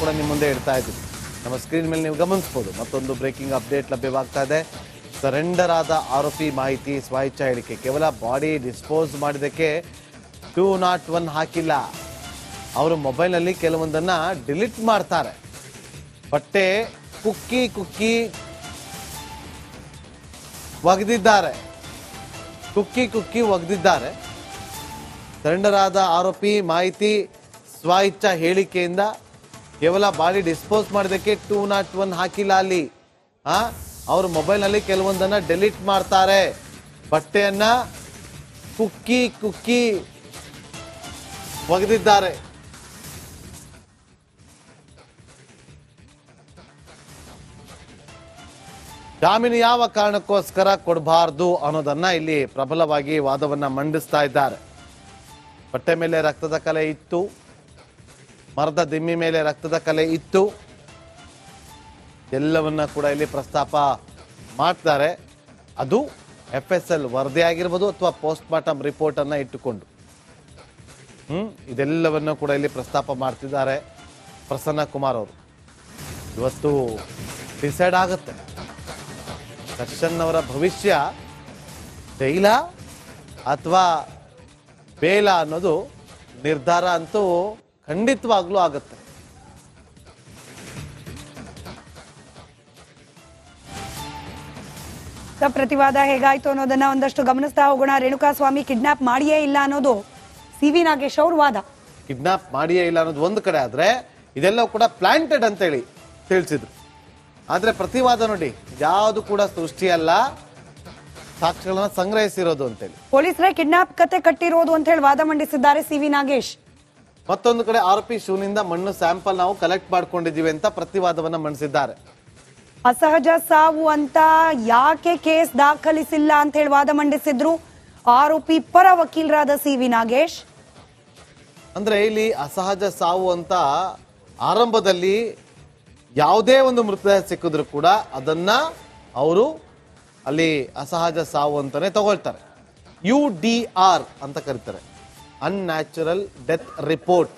ಕೂಡ ನಿಮ್ಮ ಮುಂದೆ ಇಡ್ತಾ ಇದ್ದೀವಿ. ನಮ್ಮ ಸ್ಕ್ರೀನ್ ಮೇಲೆ ನೀವು ಗಮನಿಸ್ಬೋದು. ಮತ್ತೊಂದು ಬ್ರೇಕಿಂಗ್ ಅಪ್ಡೇಟ್ ಲಭ್ಯವಾಗ್ತಾ ಇದೆ. ಸರೆಂಡರ್ ಆದ ಆರೋಪಿ ಮಾಹಿತಿ ಸ್ವಇಚ್ಛಾ ಹೇಳಿಕೆ. ಕೇವಲ ಬಾಡಿ ಡಿಸ್ಪೋಸ್ ಮಾಡಿದಕ್ಕೆ ಟೂ ನಾಟ್ ಒನ್ ಹಾಕಿಲ್ಲ. ಅವರು ಮೊಬೈಲ್ನಲ್ಲಿ ಕೆಲವೊಂದನ್ನು ಡಿಲೀಟ್ ಮಾಡ್ತಾರೆ. ಬಟ್ಟೆ ಕುಕ್ಕಿ ಕುಕ್ಕಿ ಒಗೆದಿದ್ದಾರೆ. ಕುಕ್ಕಿ ಕುಕ್ಕಿ ಒಗೆದಿದ್ದಾರೆ. ಸರೆಂಡರ್ ಆದ ಆರೋಪಿ ಮಾಹಿತಿ ಸ್ವಇಚ್ಛಾ ಹೇಳಿಕೆಯಿಂದ ಕೇವಲ ಬಾಡಿ ಡಿಸ್ಪೋಸ್ ಮಾಡೋದಕ್ಕೆ ಟೂ ನಾಟ್ ಒನ್ ಹಾಕಿಲ್ಲ ಅಲ್ಲಿ. ಆ? ಅವ್ರ ಮೊಬೈಲ್ನಲ್ಲಿ ಕೆಲವೊಂದನ್ನ ಡೆಲೀಟ್ ಮಾಡ್ತಾರೆ. ಬಟ್ಟೆಯನ್ನ ಕುಕ್ಕಿ ಕುಕ್ಕಿ ಒಗೆದಿದ್ದಾರೆ. ಜಾಮೀನು ಯಾವ ಕಾರಣಕ್ಕೋಸ್ಕರ ಕೊಡಬಾರ್ದು ಅನ್ನೋದನ್ನ ಇಲ್ಲಿ ಪ್ರಬಲವಾಗಿ ವಾದವನ್ನ ಮಂಡಿಸ್ತಾ ಇದ್ದಾರೆ. ಬಟ್ಟೆ ಮೇಲೆ ರಕ್ತದ ಕಲೆ ಇತ್ತು. ಮರದ ದಿಮ್ಮಿ ಮೇಲೆ ರಕ್ತದ ಕಲೆ ಇತ್ತು. ಎಲ್ಲವನ್ನ ಕೂಡ ಇಲ್ಲಿ ಪ್ರಸ್ತಾಪ ಮಾಡ್ತಾರೆ. ಅದು ಎಫ್ ಎಸ್ ಎಲ್ ವರದಿ ಆಗಿರ್ಬೋದು ಅಥವಾ ಪೋಸ್ಟ್ ಮಾರ್ಟಮ್ ರಿಪೋರ್ಟ್ ಅನ್ನ ಇಟ್ಟುಕೊಂಡು. ಹ್ಮ್, ಇದೆಲ್ಲವನ್ನು ಕೂಡ ಇಲ್ಲಿ ಪ್ರಸ್ತಾಪ ಮಾಡ್ತಿದ್ದಾರೆ ಪ್ರಸನ್ನ ಕುಮಾರ್ ಅವರು. ಇವತ್ತು ಡಿಸೈಡ್ ಆಗುತ್ತೆ. ದರ್ಶನ್ ಅವರ ಭವಿಷ್ಯ, ತೈಲ ಅಥವಾ ಬೇಲ ಅನ್ನೋದು ನಿರ್ಧಾರ ಅಂತೂ ಖಂಡಿತವಾಗ್ಲೂ ಆಗುತ್ತೆ. ಸ ಪ್ರತಿವಾದ ಹೇಗಾಯ್ತು ಅನ್ನೋದನ್ನ ಒಂದಷ್ಟು ಗಮನಿಸ್ತಾ ಹೋಗೋಣ. ರೇಣುಕಾಸ್ವಾಮಿ ಕಿಡ್ನಾಪ್ ಮಾಡಿಯೇ ಇಲ್ಲ ಅನ್ನೋದು ಸಿ ವಿ ನಾಗೇಶ್ ಅವ್ರ ವಾದ. ಕಿಡ್ನಾಪ್ ಮಾಡಿಯೇ ಇಲ್ಲ ಅನ್ನೋದು ಒಂದು ಕಡೆ ಆದ್ರೆ ಇದೆಲ್ಲ ಕೂಡ ಪ್ಲಾಂಟೆಡ್ ಅಂತೇಳಿ ತಿಳಿಸಿದ್ರು. ಆದ್ರೆ ಪ್ರತಿವಾದ ನೋಡಿ ಯಾವುದು ಕೂಡ ಸೃಷ್ಟಿಯಲ್ಲ ಸಾಕ್ಷ್ಯಗಳನ್ನ ಸಂಗ್ರಹಿಸಿರೋದು ಅಂತೇಳಿ. ಪೊಲೀಸರೇ ಕಿಡ್ನಾಪ್ ಕತೆ ಕಟ್ಟಿರೋದು ಅಂತ ಹೇಳಿ ವಾದ ಮಂಡಿಸಿದ್ದಾರೆ ಸಿ ವಿ ನಾಗೇಶ್. ಮತ್ತೊಂದು ಕಡೆ ಆರೋಪಿ ಶೂನಿಂದ ಮಣ್ಣು ಸ್ಯಾಂಪಲ್ ನಾವು ಕಲೆಕ್ಟ್ ಮಾಡ್ಕೊಂಡಿದ್ದೀವಿ ಅಂತ ಪ್ರತಿವಾದವನ್ನ ಮಂಡಿಸಿದ್ದಾರೆ. ಅಸಹಜ ಸಾವು ಅಂತ ಯಾಕೆ ಕೇಸ್ ದಾಖಲಿಸಿಲ್ಲ ಅಂತ ಹೇಳಿ ವಾದ ಮಂಡಿಸಿದ್ರು? ಆರೋಪಿ ಪರ ವಕೀಲರಾದ ಸಿ ವಿ ನಾಗೇಶ್. ಅಂದ್ರೆ ಇಲ್ಲಿ ಅಸಹಜ ಸಾವು ಅಂತ ಆರಂಭದಲ್ಲಿ ಯಾವುದೇ ಒಂದು ಮೃತದೇಹ ಸಿಕ್ಕಿದ್ರು ಕೂಡ ಅದನ್ನ ಅವರು ಅಲ್ಲಿ ಅಸಹಜ ಸಾವು ಅಂತಾನೆ ತಗೊಳ್ತಾರೆ. ಯು ಡಿ ಆರ್ ಅಂತ ಕರೀತಾರೆ. ಅನ್ಯಾಚುರಲ್ ಡೆತ್ ರಿಪೋರ್ಟ್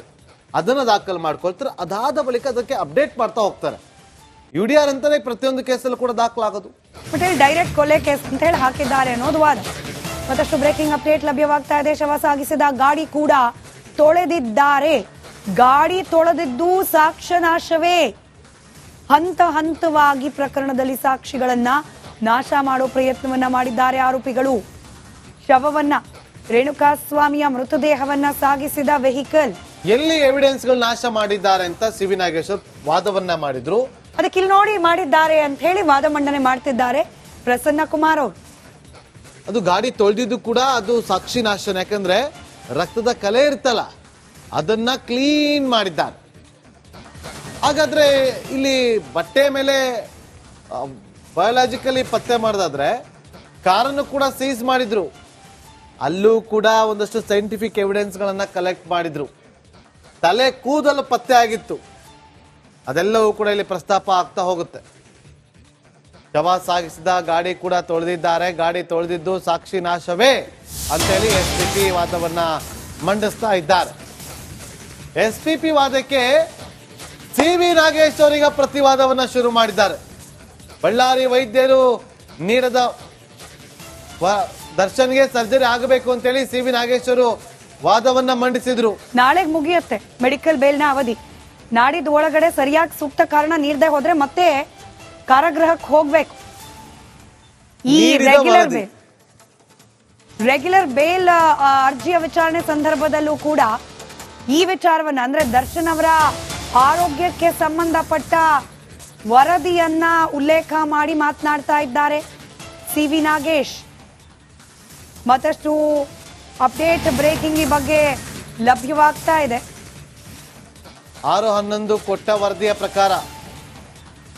ಅದನ್ನು ದಾಖಲು ಮಾಡ್ಕೊಳ್ತಾರೆ. ಅದಾದ ಬಳಿಕ ಅದಕ್ಕೆ ಅಪ್ಡೇಟ್ ಮಾಡ್ತಾ ಹೋಗ್ತಾರೆ. ಯು ಡಿ ಆರ್ ಅಂತಾನೆ ಪ್ರತಿಯೊಂದು ಕೇಸಲ್ಲೂ ಕೂಡ ದಾಖಲಾಗೋದು. ಬಟ್ ಡೈರೆಕ್ಟ್ ಕೊಲೆ ಕೇಸ್ ಅಂತ ಹೇಳಿ ಹಾಕಿದ್ದಾರೆ ಅನ್ನೋದು ವಾದ. ಮತ್ತಷ್ಟು ಬ್ರೇಕಿಂಗ್ ಅಪ್ಡೇಟ್ ಲಭ್ಯವಾಗ್ತಾ ಇದೆ. ಶವ ಸಾಗಿಸಿದ ಗಾಡಿ ಕೂಡ ತೊಳೆದಿದ್ದಾರೆ. ಗಾಡಿ ತೊಳೆದಿದ್ದು ಸಾಕ್ಷ್ಯನಾಶವೇ. ಹಂತ ಹಂತವಾಗಿ ಪ್ರಕರಣದಲ್ಲಿ ಸಾಕ್ಷಿಗಳನ್ನ ನಾಶ ಮಾಡೋ ಪ್ರಯತ್ನವನ್ನ ಮಾಡಿದ್ದಾರೆ ಆರೋಪಿಗಳು. ಶವವನ್ನ ರೇಣುಕಾಸ್ವಾಮಿಯ ಮೃತದೇಹವನ್ನ ಸಾಗಿಸಿದ ವೆಹಿಕಲ್. ಎಲ್ಲಿ ಎವಿಡೆನ್ಸ್ಗಳು ನಾಶ ಮಾಡಿದ್ದಾರೆ ಅಂತ ಸಿವಿ ನಾಗೇಶ್ವರ್ ವಾದವನ್ನ ಮಾಡಿದ್ರು. ಅದಕ್ಕೆ ಇಲ್ಲಿ ನೋಡಿ ಮಾಡಿದ್ದಾರೆ ಅಂತ ಹೇಳಿ ವಾದ ಮಂಡನೆ ಮಾಡ್ತಿದ್ದಾರೆ ಪ್ರಸನ್ನ ಕುಮಾರ್ ಅವರು. ಅದು ಗಾಡಿ ತೊಳೆದಿದ್ದು ಕೂಡ ಅದು ಸಾಕ್ಷಿ ನಾಶ ಯಾಕಂದ್ರೆ ರಕ್ತದ ಕಲೆ ಇರ್ತಲ್ಲ ಅದನ್ನ ಕ್ಲೀನ್ ಮಾಡಿದ್ದಾರೆ. ಹಾಗಾದ್ರೆ ಇಲ್ಲಿ ಬಟ್ಟೆ ಮೇಲೆ ಬಯೋಲಾಜಿಕಲಿ ಪತ್ತೆ ಮಾಡಿದಾದ್ರೆ ಕಾರನ್ನು ಕೂಡ ಸೀಸ್ ಮಾಡಿದ್ರು. ಅಲ್ಲೂ ಕೂಡ ಒಂದಷ್ಟು ಸೈಂಟಿಫಿಕ್ ಎವಿಡೆನ್ಸ್ಗಳನ್ನು ಕಲೆಕ್ಟ್ ಮಾಡಿದ್ರು. ತಲೆ ಕೂದಲು ಪತ್ತೆ ಆಗಿತ್ತು. ಅದೆಲ್ಲವೂ ಕೂಡ ಇಲ್ಲಿ ಪ್ರಸ್ತಾಪ ಆಗ್ತಾ ಹೋಗುತ್ತೆ. ಶವ ಸಾಗಿಸಿದ ಗಾಡಿ ಕೂಡ ತೊಳೆದಿದ್ದಾರೆ. ಗಾಡಿ ತೊಳೆದಿದ್ದು ಸಾಕ್ಷಿ ನಾಶವೇ ಅಂತೇಳಿ ಎಸ್ ಪಿ ಪಿ ವಾದವನ್ನ ಮಂಡಿಸ್ತಾ ಇದ್ದಾರೆ. ಎಸ್ ಪಿ ಪಿ ವಾದಕ್ಕೆ ಸಿ ವಿ ನಾಗೇಶ್ ಅವರಿಗೆ ಪ್ರತಿವಾದವನ್ನ ಶುರು ಮಾಡಿದ್ದಾರೆ. ಬಳ್ಳಾರಿ ವೈದ್ಯರು ನೀಡದ ದರ್ಶನ್ಗೆ ಸರ್ಜರಿ ಆಗಬೇಕು ಅಂತೇಳಿ ಸಿ ವಿ ನಾಗೇಶ್ವರು ವಾದವನ್ನ ಮಂಡಿಸಿದ್ರು. ನಾಳೆ ಮುಗಿಯುತ್ತೆ ಮೆಡಿಕಲ್ ಬೇಲ್ನ ಅವಧಿ. ನಾಡಿದ ಒಳಗಡೆ ಸರಿಯಾಗಿ ಸೂಕ್ತ ಕಾರಣ ನೀಡದೆ ಹೋದ್ರೆ ಮತ್ತೆ ಕಾರಾಗೃಹಕ್ಕೆ ಹೋಗ್ಬೇಕು. ಈ ರೆಗ್ಯುಲರ್ ಬೇಲ್. ರೆಗ್ಯುಲರ್ ಬೇಲ್ ಅರ್ಜಿಯ ವಿಚಾರಣೆ ಸಂದರ್ಭದಲ್ಲೂ ಕೂಡ ಈ ವಿಚಾರವನ್ನ ಅಂದ್ರೆ ದರ್ಶನ್ ಅವರ ಆರೋಗ್ಯಕ್ಕೆ ಸಂಬಂಧಪಟ್ಟ ವರದಿಯನ್ನ ಉಲ್ಲೇಖ ಮಾಡಿ ಮಾತನಾಡ್ತಾ ಇದ್ದಾರೆ ಸಿ ವಿ ನಾಗೇಶ್. ಮತ್ತಷ್ಟು ಅಪ್ಡೇಟ್ ಬ್ರೇಕಿಂಗ್ ಬಗ್ಗೆ ಲಭ್ಯವಾಗ್ತಾ ಇದೆ. ಆರು ಹನ್ನೊಂದು ಕೊಟ್ಟ ವರದಿಯ ಪ್ರಕಾರ,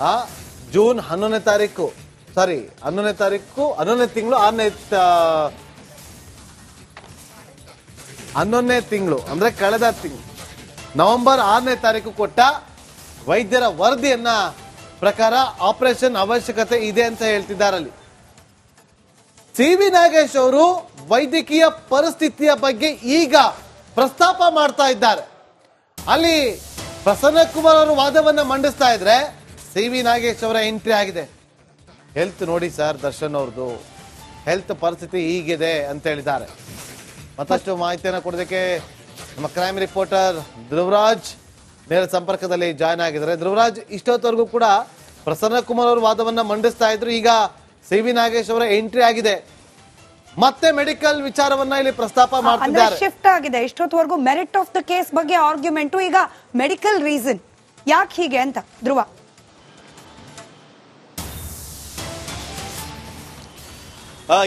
ಆ, ಜೂನ್ ಹನ್ನೊಂದನೇ ತಾರೀಕು ಸಾರಿ ಹನ್ನೊಂದನೇ ತಾರೀಕು, ಹನ್ನೊಂದನೇ ತಿಂಗಳು, ಆರನೇ ಹನ್ನೊಂದನೇ ತಿಂಗಳು, ಅಂದ್ರೆ ಕಳೆದ ತಿಂಗಳು ನವೆಂಬರ್ ಆರನೇ ತಾರೀಕು ಕೊಟ್ಟ ವೈದ್ಯರ ವರದಿಯನ್ನ ಪ್ರಕಾರ ಆಪರೇಷನ್ ಅವಶ್ಯಕತೆ ಇದೆ ಅಂತ ಹೇಳ್ತಿದ್ದಾರಲ್ಲಿ ಸಿ ವಿ ನಾಗೇಶ್ ಅವರು ವೈದ್ಯಕೀಯ ಪರಿಸ್ಥಿತಿಯ ಬಗ್ಗೆ ಈಗ ಪ್ರಸ್ತಾಪ ಮಾಡ್ತಾ ಇದ್ದಾರೆ. ಅಲ್ಲಿ ಪ್ರಸನ್ನ ಕುಮಾರ್ ಅವರು ವಾದವನ್ನ ಮಂಡಿಸ್ತಾ ಇದ್ರೆ ಸಿ ವಿ ನಾಗೇಶ್ ಅವರ ಎಂಟ್ರಿ ಆಗಿದೆ. ಹೆಲ್ತ್ ನೋಡಿ ಸರ್ ದರ್ಶನ್ ಅವ್ರದ್ದು. ಹೆಲ್ತ್ ಪರಿಸ್ಥಿತಿ ಹೀಗಿದೆ ಅಂತ ಹೇಳಿದ್ದಾರೆ. ಮತ್ತಷ್ಟು ಮಾಹಿತಿಯನ್ನು ಕೊಡೋದಕ್ಕೆ ನಮ್ಮ ಕ್ರೈಮ್ ರಿಪೋರ್ಟರ್ ಧ್ರುವರಾಜ್ ನೇರ ಸಂಪರ್ಕದಲ್ಲಿ ಜಾಯ್ನ್ ಆಗಿದ್ದಾರೆ. ಧ್ರುವರಾಜ್, ಇಷ್ಟೊತ್ತವರೆಗೂ ಕೂಡ ಪ್ರಸನ್ನ ಕುಮಾರ್ ಅವರು ವಾದವನ್ನ ಮಂಡಿಸ್ತಾ ಇದ್ರು. ಈಗ ಸಿ ವಿ ನಾಗೇಶ್ ಅವರ ಎಂಟ್ರಿ ಆಗಿದೆ. ಮತ್ತೆ ಮೆಡಿಕಲ್ ವಿಚಾರವನ್ನ ಇಲ್ಲಿ ಪ್ರಸ್ತಾಪ ಮಾಡ್ತಿದ್ದಾರೆ. ಶಿಫ್ಟ್ ಆಗಿದೆ. ಇಷ್ಟೊತ್ತವರೆಗೂ ಮೆರಿಟ್ ಆಫ್ ದ ಕೇಸ್ ಬಗ್ಗೆ ಆರ್ಗ್ಯುಮೆಂಟು ಈಗ ಮೆಡಿಕಲ್ ರೀಸನ್ ಯಾಕೆ ಹೀಗೆ ಅಂತ ಧ್ರುವ?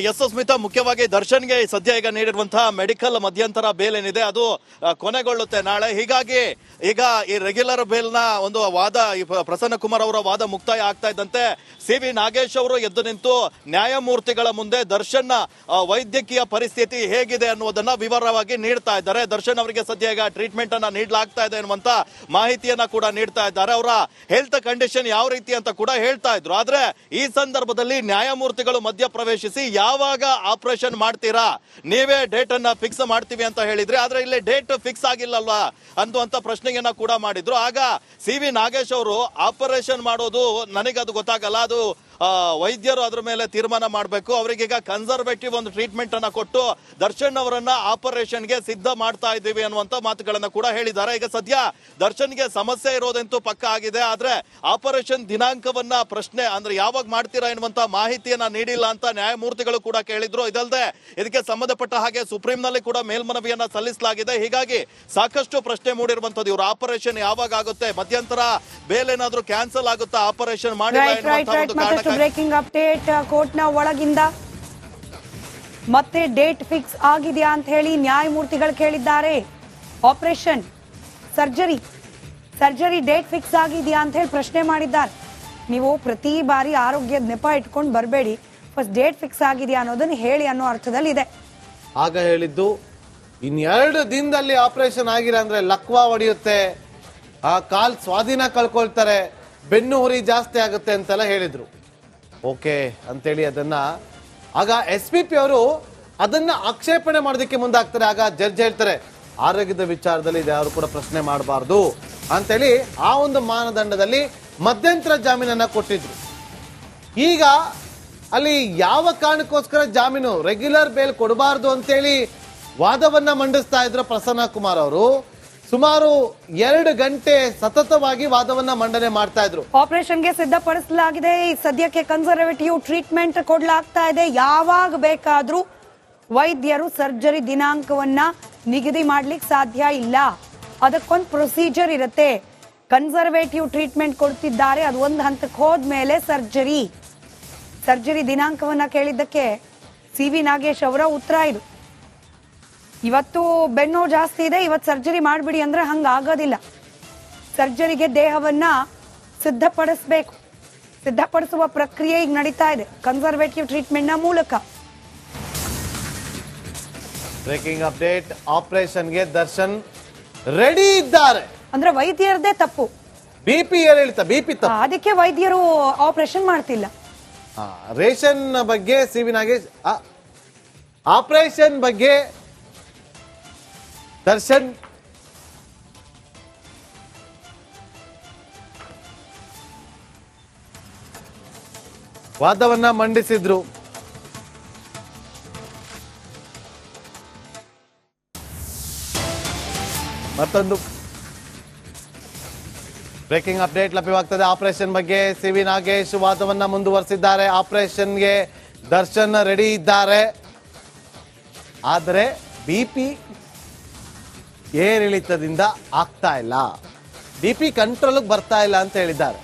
ಎಸ್ ಸ್ಮಿತಾ, ಮುಖ್ಯವಾಗಿ ದರ್ಶನ್ಗೆ ಸದ್ಯ ಈಗ ನೀಡಿರುವಂತಹ ಮೆಡಿಕಲ್ ಮಧ್ಯಂತರ ಬೇಲ್ ಏನಿದೆ ಅದು ಕೊನೆಗೊಳ್ಳುತ್ತೆ ನಾಳೆ. ಹೀಗಾಗಿ ಈಗ ಈ ರೆಗ್ಯುಲರ್ ಬೇಲ್ನ ಒಂದು ವಾದ ಪ್ರಸನ್ನ ಕುಮಾರ್ ಅವರ ವಾದ ಮುಕ್ತಾಯ ಆಗ್ತಾ ಇದ್ದಂತೆ. ಸಿ ವಿ ನಾಗೇಶ್ ಅವರು ಎದ್ದು ನಿಂತು ನ್ಯಾಯಮೂರ್ತಿಗಳ ಮುಂದೆ ದರ್ಶನ್ ವೈದ್ಯಕೀಯ ಪರಿಸ್ಥಿತಿ ಹೇಗಿದೆ ಅನ್ನುವುದನ್ನ ವಿವರವಾಗಿ ನೀಡ್ತಾ ಇದ್ದಾರೆ. ದರ್ಶನ್ ಅವರಿಗೆ ಸದ್ಯ ಈಗ ಟ್ರೀಟ್ಮೆಂಟ್ ಅನ್ನ ನೀಡಲಾಗ್ತಾ ಇದೆ ಅನ್ನುವಂತ ಮಾಹಿತಿಯನ್ನ ಕೂಡ ನೀಡ್ತಾ ಇದ್ದಾರೆ. ಅವರ ಹೆಲ್ತ್ ಕಂಡೀಷನ್ ಯಾವ ರೀತಿ ಅಂತ ಕೂಡ ಹೇಳ್ತಾ ಇದ್ರು. ಆದ್ರೆ ಈ ಸಂದರ್ಭದಲ್ಲಿ ನ್ಯಾಯಮೂರ್ತಿಗಳು ಮಧ್ಯ ಪ್ರವೇಶಿಸಿ ಯಾವಾಗ ಆಪರೇಷನ್ ಮಾಡ್ತೀರಾ? ನೀವೇ ಡೇಟ್ ಅನ್ನ ಫಿಕ್ಸ್ ಮಾಡ್ತೀವಿ ಅಂತ ಹೇಳಿದ್ರೆ, ಆದ್ರೆ ಇಲ್ಲಿ ಡೇಟ್ ಫಿಕ್ಸ್ ಆಗಿಲ್ಲಲ್ವಾ? ಅನ್ನುವಂತ ಪ್ರಶ್ನೆಯನ್ನ ಕೂಡ ಮಾಡಿದ್ರು. ಆಗ ಸಿ ವಿ ನಾಗೇಶ್ ಅವರು, ಆಪರೇಷನ್ ಮಾಡೋದು ನನಗದು ಗೊತ್ತಾಗಲ್ಲ, ಅದು ವೈದ್ಯರು ಅದ್ರ ಮೇಲೆ ತೀರ್ಮಾನ ಮಾಡಬೇಕು. ಅವರಿಗೀಗ ಕನ್ಸರ್ವೇಟಿವ್ ಒಂದು ಟ್ರೀಟ್ಮೆಂಟ್ ಅನ್ನ ಕೊಟ್ಟು ದರ್ಶನ್ ಅವರನ್ನ ಆಪರೇಷನ್ಗೆ ಸಿದ್ಧ ಮಾಡ್ತಾ ಇದ್ದೀವಿ ಅನ್ನುವಂತ ಮಾತುಗಳನ್ನ ಕೂಡ ಹೇಳಿದ್ದಾರೆ. ಈಗ ಸದ್ಯ ದರ್ಶನ್ಗೆ ಸಮಸ್ಯೆ ಇರೋದಂತೂ ಪಕ್ಕ ಆಗಿದೆ. ಆದ್ರೆ ಆಪರೇಷನ್ ದಿನಾಂಕವನ್ನ ಪ್ರಶ್ನೆ ಅಂದ್ರೆ ಯಾವಾಗ ಮಾಡ್ತೀರಾ ಎನ್ನುವಂತ ಮಾಹಿತಿಯನ್ನ ನೀಡಿಲ್ಲ ಅಂತ ನ್ಯಾಯಮೂರ್ತಿಗಳು ಕೂಡ ಕೇಳಿದ್ರು. ಇದಲ್ಲದೆ ಇದಕ್ಕೆ ಸಂಬಂಧಪಟ್ಟ ಹಾಗೆ ಸುಪ್ರೀಂನಲ್ಲಿ ಕೂಡ ಮೇಲ್ಮನವಿಯನ್ನ ಸಲ್ಲಿಸಲಾಗಿದೆ. ಹೀಗಾಗಿ ಸಾಕಷ್ಟು ಪ್ರಶ್ನೆ ಮೂಡಿರುವಂತದ್ದು ಇವರು. ಆಪರೇಷನ್ ಯಾವಾಗ ಆಗುತ್ತೆ? ಮಧ್ಯಂತರ ಬೇಲ್ ಏನಾದ್ರೂ ಕ್ಯಾನ್ಸಲ್ ಆಗುತ್ತಾ? ಆಪರೇಷನ್ ಮಾಡಿಲ್ಲ ಎನ್ನುವಂತ ಒಂದು ಮತ್ತಷ್ಟು ಕಾರಣಕ್ಕಾಗಿ ಬ್ರೇಕಿಂಗ್ ಅಪ್ಡೇಟ್ ಕೋರ್ಟ್ನ ಒಳಗಿಂದ ಮತ್ತೆ ಡೇಟ್ ಫಿಕ್ಸ್ ಆಗಿದೆಯಾ ಅಂತ ಹೇಳಿ ನ್ಯಾಯಮೂರ್ತಿಗಳು ಕೇಳಿದ್ದಾರೆ. Operation surgery surgery date fix ಆಗಿದೆಯಾ ಅಂತ ಹೇಳಿ ಪ್ರಶ್ನೆ ಮಾಡಿದ್ದಾರೆ. ನೀವು ಪ್ರತಿ ಬಾರಿ ಆರೋಗ್ಯದ ನೆಪ ಇಟ್ಕೊಂಡು ಬರಬೇಡಿ. ಫಸ್ಟ್ ಡೇಟ್ ಫಿಕ್ಸ್ ಆಗಿದೆಯಾ ಅನ್ನೋದನ್ನ ಹೇಳಿ ಅನ್ನೋ ಅರ್ಥದಲ್ಲಿ ಇದೆ. ಆಗ ಹೇಳಿದ್ದು ಇನ್ನೆರಡು ದಿನದಲ್ಲಿ ಆಪರೇಷನ್ ಆಗಿರ ಅಂದ್ರೆ ಲಕ್ವಾ ಹೊಡೆಯುತ್ತೆ. ಆ ಕಾಲ್ ಸ್ವಾಧೀನ ಕಳ್ಕೊಳ್ತಾರೆ ಬೆನ್ನು ಹುರಿ ಜಾಸ್ತಿ ಆಗುತ್ತೆ ಅಂತೆಲ್ಲ ಹೇಳಿದ್ರು. ಓಕೆ ಅಂತೇಳಿ ಅದನ್ನ ಆಗ ಎಸ್ ಪಿ ಪಿ ಅವರು ಅದನ್ನ ಆಕ್ಷೇಪಣೆ ಮಾಡೋದಕ್ಕೆ ಮುಂದಾಗ್ತಾರೆ. ಆಗ ಜಡ್ಜ್ ಹೇಳ್ತಾರೆ, ಆರೋಗ್ಯದ ವಿಚಾರದಲ್ಲಿ ಯಾರು ಕೂಡ ಪ್ರಶ್ನೆ ಮಾಡಬಾರ್ದು ಅಂತೇಳಿ ಆ ಒಂದು ಮಾನದಂಡದಲ್ಲಿ ಮಧ್ಯಂತರ ಜಾಮೀನನ್ನ ಕೊಟ್ಟಿದ್ರು. ಈಗ ಅಲ್ಲಿ ಯಾವ ಕಾರಣಕ್ಕೋಸ್ಕರ ಜಾಮೀನು ರೆಗ್ಯುಲರ್ ಬೇಲ್ ಕೊಡಬಾರ್ದು ಅಂತೇಳಿ ವಾದವನ್ನ ಮಂಡಿಸ್ತಾ ಇದ್ರು ಪ್ರಸನ್ನ ಕುಮಾರ್ ಅವರು. ಸುಮಾರು ಎರಡು ಗಂಟೆ ಸತತವಾಗಿ ವಾದವನ್ನ ಮಂಡನೆ ಮಾಡ್ತಾ ಇದ್ರು. ಆಪರೇಷನ್ಗೆ ಸಿದ್ಧಪಡಿಸಲಾಗಿದೆ. ಸದ್ಯಕ್ಕೆ ಕನ್ಸರ್ವೇಟಿವ್ ಟ್ರೀಟ್ಮೆಂಟ್ ಕೊಡಲಾಗ್ತಾ ಇದೆ. ಯಾವಾಗ ಬೇಕಾದ್ರೂ ವೈದ್ಯರು ಸರ್ಜರಿ ದಿನಾಂಕವನ್ನ ನಿಗದಿ ಮಾಡ್ಲಿಕ್ಕೆ ಸಾಧ್ಯ ಇಲ್ಲ. ಅದಕ್ಕೊಂದು ಪ್ರೊಸೀಜರ್ ಇರುತ್ತೆ. ಕನ್ಸರ್ವೇಟಿವ್ ಟ್ರೀಟ್ಮೆಂಟ್ ಕೊಡ್ತಿದ್ದಾರೆ. ಅದು ಒಂದು ಹಂತಕ್ಕೆ ಹೋದ್ಮೇಲೆ ಸರ್ಜರಿ. ಸರ್ಜರಿ ದಿನಾಂಕವನ್ನ ಕೇಳಿದ್ದಕ್ಕೆ ಸಿ ವಿ ನಾಗೇಶ್ ಅವರ ಉತ್ತರ ಇದು. ಇವತ್ತು ಬೆನ್ನು ಜಾಸ್ತಿ ಇದೆ ಇವತ್ತು ಸರ್ಜರಿ ಮಾಡಿಬಿಡಿ ಅಂದ್ರೆ ಹಂಗಾಗೋದಿಲ್ಲ. ಸರ್ಜರಿಗೆ ದೇಹವನ್ನ ಸಿದ್ಧಪಡಿಸಬೇಕು. ಸಿದ್ಧಪಡಿಸುವ ಪ್ರಕ್ರಿಯೆ ಈಗ ನಡೀತಾ ಇದೆ ಕನ್ಸರ್ವೇಟಿವ್ ಟ್ರೀಟ್ಮೆಂಟ್ನ ಮೂಲಕ. ಬ್ರೇಕಿಂಗ್ ಅಪ್ಡೇಟ್ ಆಪರೇಷನ್ಗೆ ದರ್ಶನ್ ರೆಡಿ ಇದ್ದಾರೆ. ಅಂದ್ರೆ ವೈದ್ಯರದೇ ತಪ್ಪು. ಬಿಪಿ ಏರಿಳಿತ ಬಿಪಿ ತಪ್ಪು? ಅದಕ್ಕೆ ವೈದ್ಯರು ಆಪರೇಷನ್ ಮಾಡ್ತಿಲ್ಲ. ರೇಷನ್ ಬಗ್ಗೆ ಸಿ ವಿ ನಾಗೇಶ್ ಆಪರೇಷನ್ ಬಗ್ಗೆ ದರ್ಶನ್. ವಾದವನ್ನ ಮಂಡಿಸಿದ್ರು. ಮತ್ತೊಂದು. ಬ್ರೇಕಿಂಗ್ ಅಪ್ಡೇಟ್ ಲಭ್ಯವಾಗ್ತದೆ. ಆಪರೇಷನ್ ಬಗ್ಗೆ ಸಿವಿ ನಾಗೇಶ್ ವಾದವನ್ನ ಮುಂದುವರೆಸಿದ್ದಾರೆ. ಆಪರೇಷನ್ಗೆ ದರ್ಶನ್ ರೆಡಿ ಇದ್ದಾರೆ. ಆದರೆ ಬಿ ಪಿ ಏರಿಳಿತದಿಂದ ಆಗ್ತಾ ಇಲ್ಲ? ಬಿ ಪಿ ಕಂಟ್ರೋಲ್ಗೆ ಬರ್ತಾ ಇಲ್ಲ ಅಂತ ಹೇಳಿದ್ದಾರೆ.